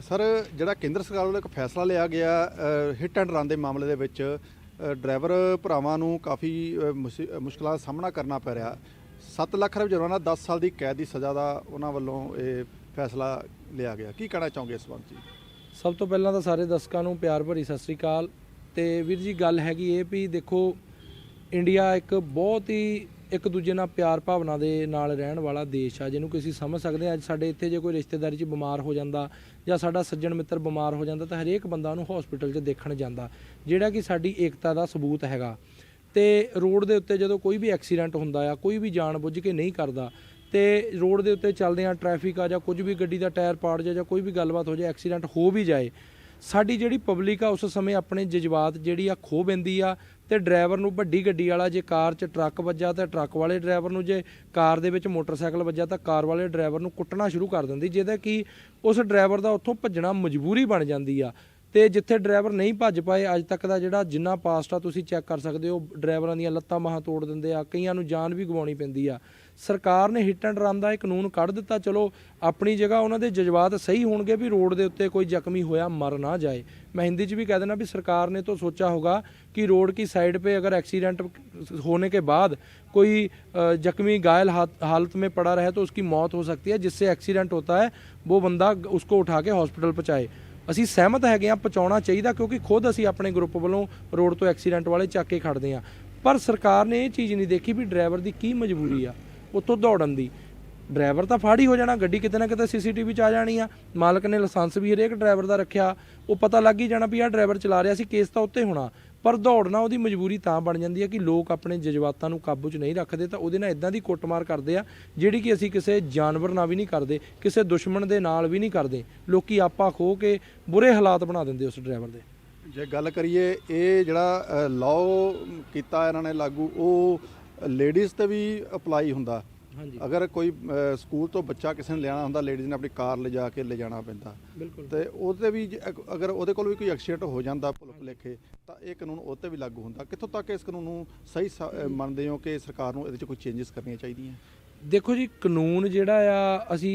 Sir ਜਿਹੜਾ ਕੇਂਦਰ ਸਰਕਾਰ ਵੱਲੋਂ ਇੱਕ ਫੈਸਲਾ ਲਿਆ ਗਿਆ ਹਿੱਟ ਐਂਡ ਰਨ ਦੇ ਮਾਮਲੇ ਦੇ ਵਿੱਚ ਡਰਾਈਵਰ ਭਰਾਵਾਂ ਨੂੰ ਕਾਫੀ ਅ, ਮੁਸ਼ੀ- ਮੁਸ਼ਕਲਾਂ ਦਾ ਸਾਹਮਣਾ ਕਰਨਾ ਪੈ ਰਿਹਾ। 7 ਲੱਖ ਰੁਪਏ ਜੁਰਮਾਨਾ 10 ਸਾਲ ਦੀ ਕੈਦ ਦੀ ਸਜ਼ਾ ਦਾ ਉਹਨਾਂ ਵੱਲੋਂ ਇਹ ਫੈਸਲਾ ਲਿਆ ਗਿਆ। ਕੀ ਕਹਿਣਾ ਚਾਹੋਗੇ ਇਸ ਸੰਬੰਧ 'ਚ ਸਭ ਤੋਂ ਪਹਿਲਾਂ ਤਾਂ ਸਾਰੇ ਦਰਸ਼ਕਾਂ ਨੂੰ ਪਿਆਰ ਭਰੀ ਸਤਿ ਸ੍ਰੀ ਅਕਾਲ। ਤੇ ਵੀਰ ਜੀ ਗੱਲ ਹੈਗੀ ਇਹ ਵੀ ਦੇਖੋ ਇੰਡੀਆ ਇੱਕ ਬਹੁਤ ਹੀ ਇੱਕ ਦੂਜੇ ਨਾਲ ਪਿਆਰ ਭਾਵਨਾ ਦੇ ਨਾਲ ਰਹਿਣ ਵਾਲਾ ਦੇਸ਼ ਆ, ਜਿਹਨੂੰ ਕਿ ਅਸੀਂ ਸਮਝ ਸਕਦੇ ਹਾਂ। ਅੱਜ ਸਾਡੇ ਇੱਥੇ ਜੇ ਕੋਈ ਰਿਸ਼ਤੇਦਾਰੀ 'ਚ ਬਿਮਾਰ ਹੋ ਜਾਂਦਾ ਜਾਂ ਸਾਡਾ ਸੱਜਣ ਮਿੱਤਰ ਬਿਮਾਰ ਹੋ ਜਾਂਦਾ, ਤਾਂ ਹਰੇਕ ਬੰਦਾ ਉਹਨੂੰ ਹਸਪੀਟਲ 'ਚ ਦੇਖਣ ਜਾਂਦਾ, ਜਿਹੜਾ ਕਿ ਸਾਡੀ ਏਕਤਾ ਦਾ ਸਬੂਤ ਹੈਗਾ। ਤੇ ਰੋਡ ਦੇ ਉੱਤੇ ਜਦੋਂ ਕੋਈ ਵੀ ਐਕਸੀਡੈਂਟ ਹੁੰਦਾ ਆ, ਕੋਈ ਵੀ ਜਾਣ ਬੁੱਝ ਕੇ ਨਹੀਂ ਕਰਦਾ, ਤੇ ਰੋਡ ਦੇ ਉੱਤੇ ਚੱਲਦੇ ਆ ਟ੍ਰੈਫਿਕ ਆ ਜਾਂ ਕੁਝ ਵੀ ਗੱਡੀ ਦਾ ਟਾਇਰ ਪਾੜ ਜਾ ਜਾਂ ਕੋਈ ਵੀ ਗੱਲਬਾਤ ਹੋ ਜਾਏ ਐਕਸੀਡੈਂਟ ਹੋ ਵੀ ਜਾਏ ਸਾਡੀ ਜਿਹੜੀ ਪਬਲਿਕ ਆ ਉਸ ਸਮੇਂ ਆਪਣੇ ਜਜ਼ਬਾਤ ਜਿਹੜੀ ਆ ਖੋ ਬੈਂਦੀ ਆ ਤੇ ਡਰਾਈਵਰ ਨੂੰ ਵੱਡੀ ਗੱਡੀ ਵਾਲਾ ਜੇ ਕਾਰ 'ਚ ਟਰੱਕ ਵੱਜਾ ਤਾਂ ਟਰੱਕ ਵਾਲੇ ਡਰਾਈਵਰ ਨੂੰ ਜੇ ਕਾਰ ਦੇ ਵਿੱਚ ਮੋਟਰਸਾਈਕਲ ਵੱਜਾ ਤਾਂ ਕਾਰ ਵਾਲੇ ਡਰਾਈਵਰ ਨੂੰ ਕੁੱਟਣਾ ਸ਼ੁਰੂ ਕਰ ਦਿੰਦੀ, ਜਿਹਦਾ ਕਿ ਉਸ ਡਰਾਈਵਰ ਦਾ ਉੱਥੋਂ ਭੱਜਣਾ ਮਜਬੂਰੀ ਬਣ ਜਾਂਦੀ ਆ। ਤੇ ਜਿੱਥੇ ਡਰਾਈਵਰ ਨਹੀਂ ਭੱਜ ਪਾਏ, ਅੱਜ ਤੱਕ ਦਾ ਜਿਹੜਾ ਜਿੰਨਾ ਪਾਸਟ ਆ ਤੁਸੀਂ ਚੈੱਕ ਕਰ ਸਕਦੇ ਹੋ, ਡਰਾਈਵਰਾਂ ਦੀਆਂ ਲੱਤਾਂ ਮਾਹਾਂ ਤੋੜ ਦਿੰਦੇ ਆ, ਕਈਆਂ ਨੂੰ ਜਾਨ ਵੀ ਗਵਾਉਣੀ ਪੈਂਦੀ ਆ। ਸਰਕਾਰ ਨੇ ਹਿੱਟ ਐਂਡ ਰਨ ਦਾ ਇਹ ਕਾਨੂੰਨ ਕੱਢ ਦਿੱਤਾ ਚਲੋ ਆਪਣੀ ਜਗ੍ਹਾ ਉਹਨਾਂ ਦੇ ਜਜ਼ਬਾਤ ਸਹੀ ਹੋਣਗੇ ਵੀ ਰੋਡ ਦੇ ਉੱਤੇ ਕੋਈ ਜ਼ਖਮੀ ਹੋਇਆ ਮਰ ਨਾ ਜਾਏ ਮੈਂ ਹਿੰਦੀ 'ਚ ਵੀ ਕਹਿ ਦੇਣਾ ਵੀ सरकार ने तो सोचा होगा कि रोड की साइड पे अगर एक्सीडेंट होने के बाद कोई अ, जख्मी घायल हाथ- हालत में पड़ा रहे तो उसकी मौत हो सकती है जिससे एक्सीडेंट होता है वो बंदा उसको उठा के हॉस्पिटल पहुंचाए ਅਸੀਂ ਸਹਿਮਤ ਹੈਗੇ ਆ ਪਹੁੰਚਾਉਣਾ ਚਾਹੀਦਾ ਕਿਉਂਕਿ ਖੁਦ ਅਸੀਂ ਆਪਣੇ ਗਰੁੱਪ ਵੱਲੋਂ ਰੋਡ ਤੋਂ ਐਕਸੀਡੈਂਟ ਵਾਲੇ ਚੱਕ ਕੇ ਖੜਦੇ ਆ ਪਰ ਸਰਕਾਰ ਨੇ ਇਹ ਚੀਜ਼ ਨਹੀਂ ਦੇਖੀ ਵੀ ਡਰਾਈਵਰ ਦੀ ਕੀ ਮਜਬੂਰੀ ਆ ਉੱਥੋਂ ਦੌੜਨ ਦੀ। ਡਰਾਈਵਰ ਤਾਂ ਫਾੜੀ ਹੋ ਜਾਣਾ, ਗੱਡੀ ਕਿਤੇ ਨਾ ਕਿਤੇ ਸੀਸੀਟੀਵੀ 'ਚ ਆ ਜਾਣੀ ਆ। ਮਾਲਕ ਨੇ ਲਾਇਸੈਂਸ ਵੀ ਹਰੇਕ ਡਰਾਈਵਰ ਦਾ ਰੱਖਿਆ। ਉਹ ਪਤਾ ਲੱਗ ਹੀ ਜਾਣਾ ਵੀ ਆਹ ਡਰਾਈਵਰ ਚਲਾ ਰਿਹਾ ਸੀ, ਕੇਸ ਤਾਂ ਉੱਤੇ ਹੋਣਾ। ਪਰ ਦੌੜਨਾ ਉਹਦੀ ਮਜਬੂਰੀ ਤਾਂ ਬਣ ਜਾਂਦੀ ਹੈ ਕਿ ਲੋਕ ਆਪਣੇ ਜਜ਼ਬਾਤਾਂ ਨੂੰ ਕਾਬੂ 'ਚ ਨਹੀਂ ਰੱਖਦੇ ਤਾਂ ਉਹਦੇ ਨਾਲ ਇਦਾਂ ਦੀ ਕੁੱਟਮਾਰ ਕਰਦੇ ਆ, ਜਿਹੜੀ ਕਿ ਅਸੀਂ ਕਿਸੇ ਜਾਨਵਰ ਨਾਲ ਵੀ ਨਹੀਂ ਕਰਦੇ, ਕਿਸੇ ਦੁਸ਼ਮਣ ਦੇ ਨਾਲ ਵੀ ਨਹੀਂ ਕਰਦੇ। ਲੋਕੀ ਆਪਾ ਖੋ ਕੇ ਬੁਰੇ ਹਾਲਾਤ ਬਣਾ ਦਿੰਦੇ ਉਸ ਡਰਾਈਵਰ ਦੇ। ਜੇ ਗੱਲ ਕਰੀਏ, ਇਹ ਜਿਹੜਾ ਲਾਅ ਕੀਤਾ ਇਹਨਾਂ ਨੇ ਲਾਗੂ, ਉਹ ਲੇਡੀਜ਼ ਤੇ ਵੀ ਅਪਲਾਈ ਹੁੰਦਾ। ਹਾਂਜੀ। ਅਗਰ ਕੋਈ ਸਕੂਲ ਤੋਂ ਬੱਚਾ ਕਿਸੇ ਨੇ ਲਿਆਣਾ ਹੁੰਦਾ ਲੇਡੀਜ਼ ਨੇ ਆਪਣੀ ਕਾਰ ਲਿਜਾ ਕੇ ਲੈ ਜਾਣਾ ਪੈਂਦਾ ਤੇ ਉਹਦੇ ਵੀ ਅਗਰ ਉਹਦੇ ਕੋਲ ਵੀ ਕੋਈ ਐਕਸੀਡੈਂਟ ਹੋ ਜਾਂਦਾ ਭੁੱਲ ਭੁਲੇਖੇ ਤਾਂ ਇਹ ਕਾਨੂੰਨ ਉਹ ਤੇ ਵੀ ਲਾਗੂ ਹੁੰਦਾ। ਕਿੱਥੋਂ ਤੱਕ ਇਸ ਕਾਨੂੰਨ ਨੂੰ ਸਹੀ ਮੰਨਦੇ ਹੋ ਕਿ ਸਰਕਾਰ ਨੂੰ ਇਹਦੇ 'ਚ ਕੋਈ ਚੇਂਜਸ ਕਰਨੀਆਂ ਚਾਹੀਦੀਆਂ? ਦੇਖੋ ਜੀ ਕਾਨੂੰਨ ਜਿਹੜਾ ਆ ਅਸੀਂ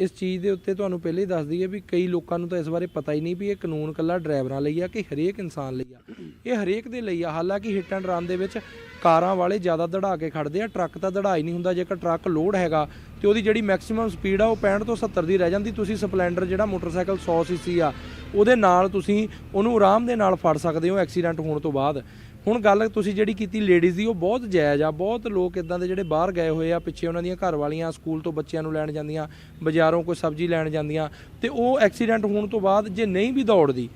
ਇਸ ਚੀਜ਼ ਦੇ ਉੱਤੇ ਤੁਹਾਨੂੰ ਪਹਿਲੇ ਹੀ ਦੱਸ ਦਈਏ ਵੀ ਕਈ ਲੋਕਾਂ ਨੂੰ ਤਾਂ ਇਸ ਬਾਰੇ ਪਤਾ ਹੀ ਨਹੀਂ ਵੀ ਇਹ ਕਾਨੂੰਨ ਕੱਲਾ ਡਰਾਈਵਰਾਂ ਲਈ ਆ ਕਿ ਹਰੇਕ ਇਨਸਾਨ ਲਈ ਆ। ਇਹ ਹਰੇਕ ਦੇ ਲਈ ਆ। ਹਾਲਾਂਕਿ ਹਿੱਟ ਐਂਡ ਰਨ ਦੇ ਵਿੱਚ ਕਾਰਾਂ ਵਾਲੇ ਜ਼ਿਆਦਾ ਦੜਾ ਕੇ ਖੜਦੇ ਆ, ਟਰੱਕ ਤਾਂ ਦੜਾ ਹੀ ਨਹੀਂ ਹੁੰਦਾ, ਜੇਕਰ ਟਰੱਕ ਲੋਡ ਹੈਗਾ ਤੇ ਉਹਦੀ ਜਿਹੜੀ ਮੈਕਸਿਮਮ ਸਪੀਡ ਆ ਉਹ 65 ਤੋਂ 70 ਦੀ ਰਹਿ ਜਾਂਦੀ, ਤੁਸੀਂ ਸਪਲੈਂਡਰ ਜਿਹੜਾ ਮੋਟਰਸਾਈਕਲ 100 ਸੀਸੀ ਆ, ਉਹਦੇ ਨਾਲ ਤੁਸੀਂ ਉਹਨੂੰ ਆਰਾਮ ਦੇ ਨਾਲ ਫੜ ਸਕਦੇ ਹੋ ਐਕਸੀਡੈਂਟ ਹੋਣ ਤੋਂ ਬਾਅਦ। ਹੁਣ ਗੱਲ ਤੁਸੀਂ ਜਿਹੜੀ ਕੀਤੀ ਲੇਡੀਜ਼ ਦੀ, ਉਹ ਬਹੁਤ ਜਾਇਜ਼ ਆ, ਬਹੁਤ ਲੋਕ ਇਦਾਂ ਦੇ ਜਿਹੜੇ ਬਾਹਰ ਗਏ ਹੋਏ ਆ, ਪਿੱਛੇ ਉਹਨਾਂ ਦੀਆਂ ਘਰ ਵਾਲੀਆਂ ਸਕੂਲ ਤੋਂ ਬੱਚਿਆਂ ਨੂੰ ਲੈਣ ਜਾਂਦੀਆਂ, ਬਾਜ਼ਾਰੋਂ ਕੋਈ ਸਬਜ਼ੀ ਲੈਣ ਜਾਂਦੀਆਂ ਤੇ ਉਹ ਐਕਸੀਡੈਂਟ ਹੋਣ ਤੋਂ ਬਾਅਦ ਜੇ ਨਹੀਂ ਵੀ ਦੌੜਦੀ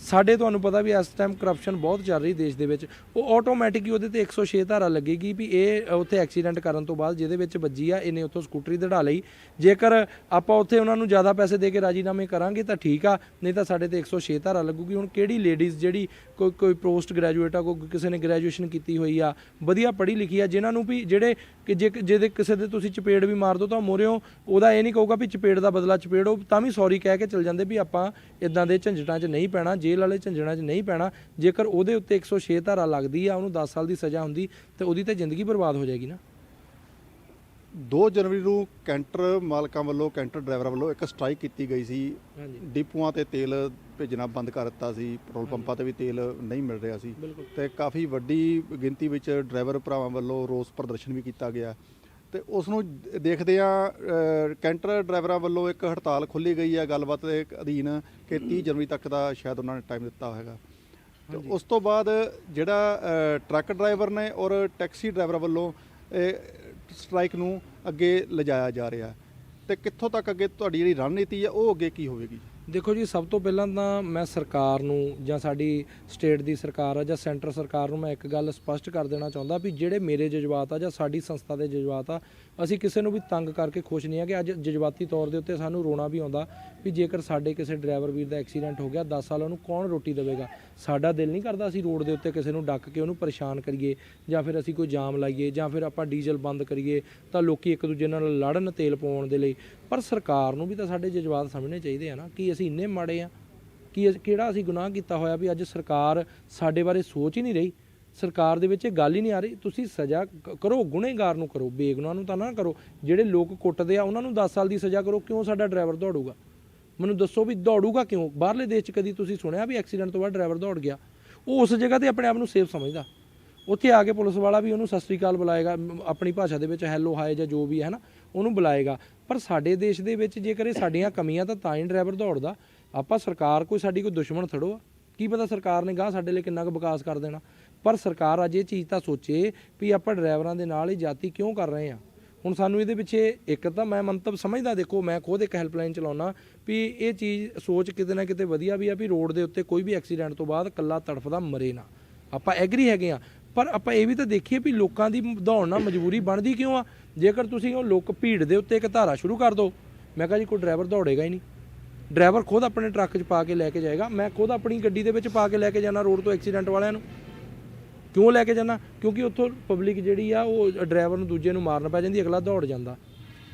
ਸਾਡੇ ਤੁਹਾਨੂੰ ਪਤਾ ਵੀ ਇਸ ਟਾਈਮ ਕਰਪਸ਼ਨ ਬਹੁਤ ਚੱਲ ਰਹੀ ਦੇਸ਼ ਦੇ ਵਿੱਚ। ਉਹ ਆਟੋਮੈਟਿਕ ਹੀ ਉਹਦੇ ਤੇ 106 ਧਾਰਾ ਲੱਗੇਗੀ ਵੀ ਇਹ ਉੱਥੇ ਐਕਸੀਡੈਂਟ ਕਰਨ ਤੋਂ ਬਾਅਦ ਜਿਹਦੇ ਵਿੱਚ ਵੱਜੀ ਆ, ਇਹਨੇ ਉੱਥੋਂ ਸਕੂਟਰੀ ਦੜਾ ਲਈ। ਜੇਕਰ ਆਪਾਂ ਉੱਥੇ ਉਹਨਾਂ ਨੂੰ ਜ਼ਿਆਦਾ ਪੈਸੇ ਦੇ ਕੇ ਰਾਜੀਨਾਮੇ ਕਰਾਂਗੇ ਤਾਂ ਠੀਕ ਆ, ਨਹੀਂ ਤਾਂ ਸਾਡੇ ਤੇ 106 ਧਾਰਾ ਲੱਗੂਗੀ। ਹੁਣ ਕਿਹੜੀ ਲੇਡੀਜ਼ ਜਿਹੜੀ ਕੋਈ ਕੋਈ ਪੋਸਟ ਗ੍ਰੈਜੂਏਟ ਆ, ਕੋਈ ਕਿਸੇ ਨੇ ਗ੍ਰੈਜੂਏਸ਼ਨ ਕੀਤੀ ਹੋਈ ਆ, ਵਧੀਆ ਪੜ੍ਹੀ ਲਿਖੀ ਆ, ਜਿਨ੍ਹਾਂ ਨੂੰ ਵੀ ਜਿਹੜੇ ਕਿ ਜੇ ਜਿਹਦੇ ਕਿਸੇ ਦੇ ਤੁਸੀਂ ਚਪੇੜ ਵੀ ਮਾਰ ਦੋ ਤਾਂ ਮੋਰਿਓ, ਉਹਦਾ ਇਹ ਨਹੀਂ ਕਹੂਗਾ ਵੀ ਚਪੇੜ ਦਾ ਬਦਲਾ ਚਪੇੜੋ, ਤਾਂ ਵੀ ਸੌਰੀ ਕਹਿ ਕੇ ਚਲ ਜਾਂਦੇ ਵੀ ਆਪਾਂ ਇਦਾਂ ਦੇ ਝੰਜਟਾਂ 'ਚ ਨਹੀਂ ਪੈਣਾ। ਜੇ ਜੇਲ੍ਹ ਵਾਲੇ ਝੰਜਟਾਂ 'ਚ ਨਹੀਂ ਪੈਣਾ। ਜੇਕਰ ਉਹਦੇ ਉੱਤੇ 106 ਧਾਰਾ ਲੱਗਦੀ ਆ ਉਹਨੂੰ 10 ਸਾਲ ਦੀ ਸਜ਼ਾ ਹੁੰਦੀ ਤੇ ਉਹਦੀ ਤੇ ਜ਼ਿੰਦਗੀ ਬਰਬਾਦ ਹੋ ਜਾਏਗੀ ਨਾ। 2 ਜਨਵਰੀ ਨੂੰ ਕੈਂਟਰ ਮਾਲਕਾਂ ਵੱਲੋਂ ਕੈਂਟਰ ਡਰਾਈਵਰਾਂ ਵੱਲੋਂ ਇੱਕ ਸਟ੍ਰਾਈਕ ਕੀਤੀ ਗਈ ਸੀ। ਡਿਪੂਆਂ ਤੇ ਤੇਲ ਭੇਜਣਾ ਬੰਦ ਕਰ ਦਿੱਤਾ ਸੀ। ਪੈਟਰੋਲ ਪੰਪਾਂ ਤੇ ਵੀ ਤੇਲ ਨਹੀਂ ਮਿਲ ਰਿਹਾ ਸੀ। ਤੇ ਕਾਫੀ ਵੱਡੀ ਗਿਣਤੀ ਵਿੱਚ ਡਰਾਈਵਰ ਭਰਾਵਾਂ ਵੱਲੋਂ ਰੋਸ ਪ੍ਰਦਰਸ਼ਨ ਵੀ ਕੀਤਾ ਗਿਆ। ਤੇ ਉਸ ਨੂੰ ਦੇਖਦੇ ਆ ਕੈਂਟਰ ਡਰਾਈਵਰਾਂ ਵੱਲੋਂ ਇੱਕ ਹੜਤਾਲ ਖੋਲੀ ਗਈ ਹੈ ਗੱਲਬਾਤ ਦੇ ਅਧੀਨ ਕਿ 30 ਜਨਵਰੀ ਤੱਕ ਦਾ ਸ਼ਾਇਦ ਉਹਨਾਂ ਨੇ ਟਾਈਮ ਦਿੱਤਾ ਹੋਵੇਗਾ ਤੇ ਉਸ ਤੋਂ ਬਾਅਦ ਜਿਹੜਾ ਟਰੱਕ ਡਰਾਈਵਰ ਨੇ ਔਰ ਟੈਕਸੀ ਡਰਾਈਵਰਾਂ ਵੱਲੋਂ ਇਹ ਸਟ੍ਰਾਈਕ ਨੂੰ ਅੱਗੇ ਲਿਜਾਇਆ ਜਾ ਰਿਹਾ। ਤੇ ਕਿੱਥੋਂ ਤੱਕ ਅੱਗੇ ਤੁਹਾਡੀ ਜਿਹੜੀ ਰਣਨੀਤੀ ਹੈ ਉਹ ਅੱਗੇ ਕੀ ਹੋਵੇਗੀ? ਦੇਖੋ ਜੀ, ਸਭ ਤੋਂ ਪਹਿਲਾਂ ਤਾਂ ਮੈਂ ਸਰਕਾਰ ਨੂੰ ਜਾਂ ਸਾਡੀ ਸਟੇਟ ਦੀ ਸਰਕਾਰ ਆ ਜਾਂ ਸੈਂਟਰ ਸਰਕਾਰ ਨੂੰ ਮੈਂ ਇੱਕ ਗੱਲ ਸਪਸ਼ਟ ਕਰ ਦੇਣਾ ਚਾਹੁੰਦਾ ਵੀ ਜਿਹੜੇ ਮੇਰੇ ਜਜ਼ਬਾਤ ਆ ਜਾਂ ਸਾਡੀ ਸੰਸਥਾ ਦੇ ਜਜ਼ਬਾਤ ਆ ਅਸੀਂ ਕਿਸੇ ਨੂੰ ਵੀ ਤੰਗ ਕਰਕੇ ਖੁਸ਼ ਨਹੀਂ ਆ ਕਿ ਅੱਜ ਜਜ਼ਬਾਤੀ ਤੌਰ ਦੇ ਉੱਤੇ ਸਾਨੂੰ ਰੋਣਾ ਵੀ ਆਉਂਦਾ ਵੀ ਜੇਕਰ ਸਾਡੇ ਕਿਸੇ ਡਰਾਈਵਰ ਵੀਰ ਦਾ ਐਕਸੀਡੈਂਟ ਹੋ ਗਿਆ 10 ਸਾਲ ਉਹਨੂੰ ਕੌਣ ਰੋਟੀ ਦੇਵੇਗਾ? ਸਾਡਾ ਦਿਲ ਨਹੀਂ ਕਰਦਾ ਅਸੀਂ ਰੋਡ ਦੇ ਉੱਤੇ ਕਿਸੇ ਨੂੰ ਡੱਕ ਕੇ ਉਹਨੂੰ ਪਰੇਸ਼ਾਨ ਕਰੀਏ ਜਾਂ ਫਿਰ ਅਸੀਂ ਕੋਈ ਜਾਮ ਲਾਈਏ ਜਾਂ ਫਿਰ ਆਪਾਂ ਡੀਜ਼ਲ ਬੰਦ ਕਰੀਏ ਤਾਂ ਲੋਕੀ ਇੱਕ ਦੂਜੇ ਨਾਲ ਲੜਨ ਤੇਲ ਪਾਉਣ ਦੇ ਲਈ। ਪਰ ਸਰਕਾਰ ਨੂੰ ਵੀ ਤਾਂ ਸਾਡੇ ਜਜ਼ਬਾਤ ਸਮਝਣੇ ਚਾਹੀਦੇ ਆ ਨਾ ਕਿ ਅਸੀਂ ਇੰਨੇ ਮਾੜੇ ਆ, ਕਿ ਕਿਹੜਾ ਅਸੀਂ ਗੁਨਾਹ ਕੀਤਾ ਹੋਇਆ ਵੀ ਅੱਜ ਸਰਕਾਰ ਸਾਡੇ ਬਾਰੇ ਸੋਚ ਹੀ ਨਹੀਂ ਰਹੀ। ਸਰਕਾਰ ਦੇ ਵਿੱਚ ਇਹ ਗੱਲ ਹੀ ਨਹੀਂ ਆ ਰਹੀ। ਤੁਸੀਂ ਸਜ਼ਾ ਕਰੋ, ਗੁਨੇਗਾਰ ਨੂੰ ਕਰੋ, ਬੇਗੁਨਾਹ ਨੂੰ ਤਾਂ ਨਾ ਕਰੋ। ਜਿਹੜੇ ਲੋਕ ਕੁੱਟਦੇ ਆ, ਉਹਨਾਂ ਨੂੰ 10 ਸਾਲ ਦੀ ਸਜ਼ਾ ਕਰੋ, ਕਿਉਂ ਸਾਡਾ ਡਰਾਈਵਰ ਦੌੜੂਗਾ? ਮੈਨੂੰ ਦੱਸੋ ਵੀ ਦੌੜੂਗਾ ਕਿਉਂ? ਬਾਹਰਲੇ ਦੇਸ਼ 'ਚ ਕਦੀ ਤੁਸੀਂ ਸੁਣਿਆ ਵੀ ਐਕਸੀਡੈਂਟ ਤੋਂ ਬਾਅਦ ਡਰਾਈਵਰ ਦੌੜ ਗਿਆ? ਉਹ ਉਸ ਜਗ੍ਹਾ ਤੇ ਆਪਣੇ ਆਪ ਨੂੰ ਸੇਫ ਸਮਝਦਾ। ਉੱਥੇ ਆ ਕੇ ਪੁਲਿਸ ਵਾਲਾ ਵੀ ਉਹਨੂੰ ਸਤਿ ਸ੍ਰੀ ਅਕਾਲ ਬੁਲਾਏਗਾ ਆਪਣੀ ਭਾਸ਼ਾ ਦੇ ਵਿੱਚ ਹੈਲੋ ਹਾਏ ਜਾਂ ਜੋ ਵੀ ਹੈ ਨਾ, ਉਹਨੂੰ ਬੁਲਾਏਗਾ। ਪਰ ਸਾਡੇ ਦੇਸ਼ ਦੇ ਵਿੱਚ ਜੇਕਰ ਇਹ ਸਾਡੀਆਂ ਕਮੀਆਂ ਤਾਂ ਤਾਂ ਹੀ ਡਰਾਈਵਰ ਦੌੜਦਾ। ਆਪਾਂ ਸਰਕਾਰ ਕੋਈ ਸਾਡੀ ਕੋਈ ਦੁਸ਼ਮਣ ਥੜੋ ਆ। ਕੀ ਪਤਾ ਸਰਕਾਰ ਨੇ ਗਾਹ ਸਾਡੇ ਲਈ ਕਿੰਨਾ ਕੁ ਵਿਕਾਸ ਕਰ ਦੇਣਾ। ਪਰ ਸਰਕਾਰ ਅੱਜ ਇਹ ਚੀਜ਼ ਤਾਂ ਸੋਚੇ ਵੀ ਆਪਾਂ ਡਰਾਈਵਰਾਂ ਦੇ ਨਾਲ ਇਹ ਜਾਤੀ ਕਿਉਂ ਕਰ ਰਹੇ ਆ ਹੁਣ ਸਾਨੂੰ ਇਹਦੇ ਪਿੱਛੇ ਇੱਕ ਤਾਂ ਮੈਂ ਮੰਤਵ ਸਮਝਦਾ, ਦੇਖੋ ਮੈਂ ਖੁਦ ਇੱਕ ਹੈਲਪਲਾਈਨ ਚਲਾਉਣਾ ਵੀ ਇਹ ਚੀਜ਼ ਸੋਚ ਕਿਤੇ ਨਾ ਕਿਤੇ ਵਧੀਆ ਵੀ ਆ ਵੀ ਰੋਡ ਦੇ ਉੱਤੇ ਕੋਈ ਵੀ ਐਕਸੀਡੈਂਟ ਤੋਂ ਬਾਅਦ ਕੱਲਾ ਤੜਫਦਾ ਮਰੇ ਨਾ। ਆਪਾਂ ਐਗਰੀ ਹੈਗੇ ਆ ਪਰ ਆਪਾਂ ਇਹ ਵੀ ਤਾਂ ਦੇਖੀਏ ਵੀ ਲੋਕਾਂ ਦੀ ਦੌੜਨਾ ਮਜਬੂਰੀ ਬਣਦੀ ਕਿਉਂ ਆ? ਜੇਕਰ ਤੁਸੀਂ ਉਹ ਲੋਕ ਭੀੜ ਦੇ ਉੱਤੇ ਇੱਕ ਧਾਰਾ ਸ਼ੁਰੂ ਕਰ ਦਿਓ, ਮੈਂ ਕਹਾਂ ਜੀ ਕੋਈ ਡਰਾਈਵਰ ਦੌੜੇਗਾ ਹੀ ਨਹੀਂ। ਡਰਾਈਵਰ ਖੁਦ ਆਪਣੇ ਟਰੱਕ 'ਚ ਪਾ ਕੇ ਲੈ ਕੇ ਜਾਏਗਾ, ਮੈਂ ਖੁਦ ਆਪਣੀ ਗੱਡੀ ਦੇ ਵਿੱਚ ਪਾ ਕੇ ਲੈ ਕੇ ਜਾਣਾ ਰੋਡ ਤੋਂ ਐਕਸੀਡੈਂਟ ਵਾਲਿਆਂ ਨੂੰ। ਕਿਉਂ ਲੈ ਕੇ ਜਾਣਾ ਕਿਉਂਕਿ ਉੱਥੋਂ ਪਬਲਿਕ ਜਿਹੜੀ ਆ ਉਹ ਡਰਾਈਵਰ ਨੂੰ ਦੂਜੇ ਨੂੰ ਮਾਰਨ ਪੈ ਜਾਂਦੀ ਅਗਲਾ ਦੌੜ ਜਾਂਦਾ।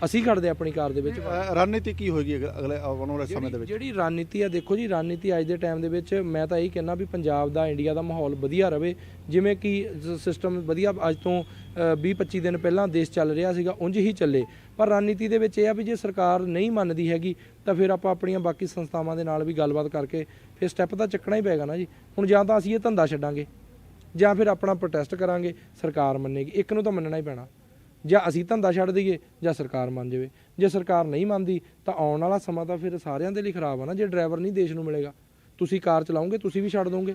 ਅਸੀਂ ਖੜਦੇ ਆਪਣੀ ਕਾਰ ਦੇ ਵਿੱਚ। ਰਣਨੀਤੀ ਕੀ ਹੋਏਗੀ ਅਗ- ਅਗਲੇ ਆਉਣ ਵਾਲੇ ਸਮੇਂ ਦੇ ਵਿੱਚ? ਜਿਹੜੀ ਰਣਨੀਤੀ ਆ ਦੇਖੋ ਜੀ ਰਣਨੀਤੀ ਅੱਜ ਦੇ ਟਾਈਮ ਦੇ ਵਿੱਚ ਮੈਂ ਤਾਂ ਇਹੀ ਕਹਿਣਾ ਵੀ ਪੰਜਾਬ ਦਾ ਇੰਡੀਆ ਦਾ ਮਾਹੌਲ ਵਧੀਆ ਰਵੇ। ਜਿਵੇਂ ਕਿ ਸਿਸਟਮ ਵਧੀਆ ਅੱਜ ਤੋਂ 20-25 ਦਿਨ ਪਹਿਲਾਂ ਦੇਸ਼ ਚੱਲ ਰਿਹਾ ਸੀਗਾ ਉਂਝ ਹੀ ਚੱਲੇ। ਪਰ ਰਣਨੀਤੀ ਦੇ ਵਿੱਚ ਇਹ ਆ ਵੀ ਜੇ ਸਰਕਾਰ ਨਹੀਂ ਮੰਨਦੀ ਹੈਗੀ ਤਾਂ ਫਿਰ ਆਪਾਂ ਆਪਣੀਆਂ ਬਾਕੀ ਸੰਸਥਾਵਾਂ ਦੇ ਨਾਲ ਵੀ ਗੱਲਬਾਤ ਕਰਕੇ ਫਿਰ ਸਟੈਪ ਤਾਂ ਚੱਕਣਾ ਹੀ ਪਏਗਾ ਨਾ ਜੀ। ਹੁਣ ਜਾਂ ਤਾਂ ਅਸੀਂ ਇਹ ਧੰਦਾ ਛੱਡਾਂਗੇ। ਜਾਂ ਫਿਰ ਆਪਣਾ ਪ੍ਰੋਟੈਸਟ ਕਰਾਂਗੇ, ਸਰਕਾਰ ਮੰਨੇਗੀ। ਇੱਕ ਨੂੰ ਤਾਂ ਮੰਨਣਾ ਹੀ ਪੈਣਾ। ਜਾਂ ਅਸੀਂ ਧੰਦਾ ਛੱਡ ਦਈਏ, ਜਾਂ ਸਰਕਾਰ ਮੰਨ ਜਾਵੇ। ਜੇ ਸਰਕਾਰ ਨਹੀਂ ਮੰਨਦੀ, ਤਾਂ ਆਉਣ ਵਾਲਾ ਸਮਾਂ ਤਾਂ ਫਿਰ ਸਾਰਿਆਂ ਦੇ ਲਈ ਖਰਾਬ ਆ ਨਾ। ਜੇ ਡਰਾਈਵਰ ਨਹੀਂ ਦੇਸ਼ ਨੂੰ ਮਿਲੇਗਾ, ਤੁਸੀਂ ਕਾਰ ਚਲਾਉਂਗੇ ਤੁਸੀਂ ਵੀ ਛੱਡ ਦੋਗੇ।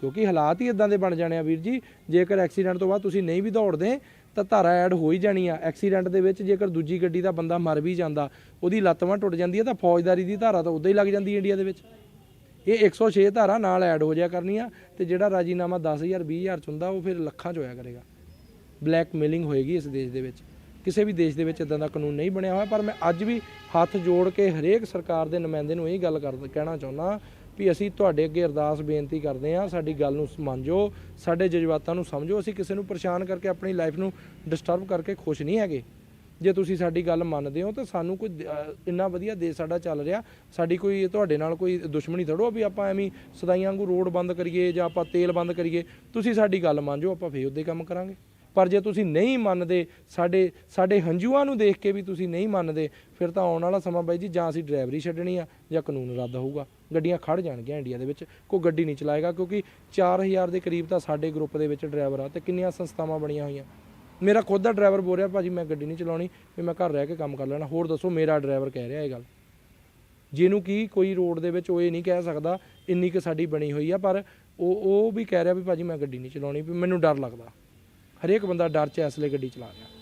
ਕਿਉਂਕਿ ਹਾਲਾਤ ਹੀ ਇਦਾਂ ਦੇ ਬਣ ਜਾਣੇ ਆ ਵੀਰ ਜੀ। ਜੇਕਰ ਐਕਸੀਡੈਂਟ ਤੋਂ ਬਾਅਦ ਤੁਸੀਂ ਨਹੀਂ ਵੀ ਦੌੜਦੇ, ਤਾਂ ਧਾਰਾ ਐਡ ਹੋ ਹੀ ਜਾਣੀ ਆ। ਐਕਸੀਡੈਂਟ ਦੇ ਵਿੱਚ ਜੇਕਰ ਦੂਜੀ ਗੱਡੀ ਦਾ ਬੰਦਾ ਮਰ ਵੀ ਜਾਂਦਾ, ਉਹਦੀ ਲੱਤ ਟੁੱਟ ਜਾਂਦੀ ਹੈ ਤਾਂ ਫੌਜਦਾਰੀ ਦੀ ਧਾਰਾ ਤਾਂ ਉਦਾਂ ਹੀ ਲੱਗ ਜਾਂਦੀ ਇੰਡੀਆ ਦੇ ਵਿੱਚ। ਇਹ 106 ਧਾਰਾ ਨਾਲ ਐਡ ਹੋ ਜਾਇਆ ਕਰਨੀਆਂ ਤੇ ਜਿਹੜਾ ਰਾਜੀਨਾਮਾ 10000 20000 ਚ ਹੁੰਦਾ, ਉਹ ਫਿਰ ਲੱਖਾਂ ਚ ਹੋਇਆ ਕਰੇਗਾ। ਬਲੈਕਮੇਲਿੰਗ ਹੋਏਗੀ ਇਸ ਦੇਸ਼ ਦੇ ਵਿੱਚ। ਕਿਸੇ ਵੀ ਦੇਸ਼ ਦੇ ਵਿੱਚ ਇਦਾਂ ਦਾ ਕਾਨੂੰਨ ਨਹੀਂ ਬਣਿਆ ਹੋਇਆ, ਪਰ ਮੈਂ ਅੱਜ ਵੀ ਹੱਥ ਜੋੜ ਕੇ ਹਰੇਕ ਸਰਕਾਰ ਦੇ ਨੁਮਾਇੰਦੇ ਨੂੰ ਇਹ ਗੱਲ ਕਰ, ਕਹਿਣਾ ਚਾਹੁੰਦਾ ਵੀ ਅਸੀਂ ਤੁਹਾਡੇ ਅੱਗੇ ਅਰਦਾਸ ਬੇਨਤੀ ਕਰਦੇ ਹਾਂ, ਸਾਡੀ ਗੱਲ ਨੂੰ ਸਮਝੋ ਸਾਡੇ ਜਜ਼ਬਾਤਾਂ ਨੂੰ ਸਮਝੋ, ਅਸੀਂ ਕਿਸੇ ਨੂੰ ਪਰੇਸ਼ਾਨ ਕਰਕੇ ਆਪਣੀ ਲਾਈਫ ਨੂੰ ਡਿਸਟਰਬ ਕਰਕੇ ਖੁਸ਼ ਨਹੀਂ ਹੈਗੇ। ਜੇ ਤੁਸੀਂ ਸਾਡੀ ਗੱਲ ਮੰਨਦੇ ਹੋ ਤਾਂ ਸਾਨੂੰ ਕੋਈ ਇੰਨਾ ਵਧੀਆ ਦੇਸ਼ ਸਾਡਾ ਚੱਲ ਰਿਹਾ, ਸਾਡੀ ਕੋਈ ਤੁਹਾਡੇ ਨਾਲ ਕੋਈ ਦੁਸ਼ਮਣੀ ਥੜੋ ਵੀ ਆਪਾਂ ਐਵੇਂ ਹੀ ਸਦਾਈਆਂ ਵਾਂਗੂ ਰੋਡ ਬੰਦ ਕਰੀਏ ਜਾਂ ਆਪਾਂ ਤੇਲ ਬੰਦ ਕਰੀਏ, ਤੁਸੀਂ ਸਾਡੀ ਗੱਲ ਮੰਨ ਜਾਓ ਆਪਾਂ ਫੇਰ ਉਹਦੇ ਕੰਮ ਕਰਾਂਗੇ। ਪਰ ਜੇ ਤੁਸੀਂ ਨਹੀਂ ਮੰਨਦੇ, ਸਾਡੇ ਸਾਡੇ ਹੰਝੂਆਂ ਨੂੰ ਦੇਖ ਕੇ ਵੀ ਤੁਸੀਂ ਨਹੀਂ ਮੰਨਦੇ, ਫਿਰ ਤਾਂ ਆਉਣ ਵਾਲਾ ਸਮਾਂ ਬਾਈ ਜੀ ਜਾਂ ਅਸੀਂ ਡਰਾਈਵਰੀ ਛੱਡਣੀ ਆ ਜਾਂ ਕਾਨੂੰਨ ਰੱਦ ਹੋਊਗਾ। ਗੱਡੀਆਂ ਖੜ ਜਾਣਗੀਆਂ ਇੰਡੀਆ ਦੇ ਵਿੱਚ, ਕੋਈ ਗੱਡੀ ਨਹੀਂ ਚਲਾਏਗਾ ਕਿਉਂਕਿ 4000 ਦੇ ਕਰੀਬ ਤਾਂ ਸਾਡੇ ਗਰੁੱਪ ਦੇ ਵਿੱਚ ਡਰਾਈਵਰ ਆ ਤੇ ਕਿੰਨੀਆਂ ਸੰਸਥਾਵਾਂ ਬਣੀਆਂ ਹੋਈਆਂ। ਮੇਰਾ ਖੁਦ ਦਾ ਡਰਾਈਵਰ ਬੋਲ ਰਿਹਾ, ਭਾਜੀ ਮੈਂ ਗੱਡੀ ਨਹੀਂ ਚਲਾਉਣੀ, ਵੀ ਮੈਂ ਘਰ ਰਹਿ ਕੇ ਕੰਮ ਕਰ ਲੈਣਾ। ਹੋਰ ਦੱਸੋ, ਮੇਰਾ ਡਰਾਈਵਰ ਕਹਿ ਰਿਹਾ ਇਹ ਗੱਲ। ਜਿਹਨੂੰ ਕੀ ਕੋਈ ਰੋਡ ਦੇ ਵਿੱਚ ਉਹ ਇਹ ਨਹੀਂ ਕਹਿ ਸਕਦਾ, ਇੰਨੀ ਕਿ ਸਾਡੀ ਬਣੀ ਹੋਈ ਆ, ਪਰ ਉਹ ਉਹ ਵੀ ਕਹਿ ਰਿਹਾ ਵੀ ਭਾਜੀ ਮੈਂ ਗੱਡੀ ਨਹੀਂ ਚਲਾਉਣੀ, ਵੀ ਮੈਨੂੰ ਡਰ ਲੱਗਦਾ। ਹਰੇਕ ਬੰਦਾ ਡਰ 'ਚ ਇਸ ਲਈ ਗੱਡੀ ਚਲਾ ਰਿਹਾ।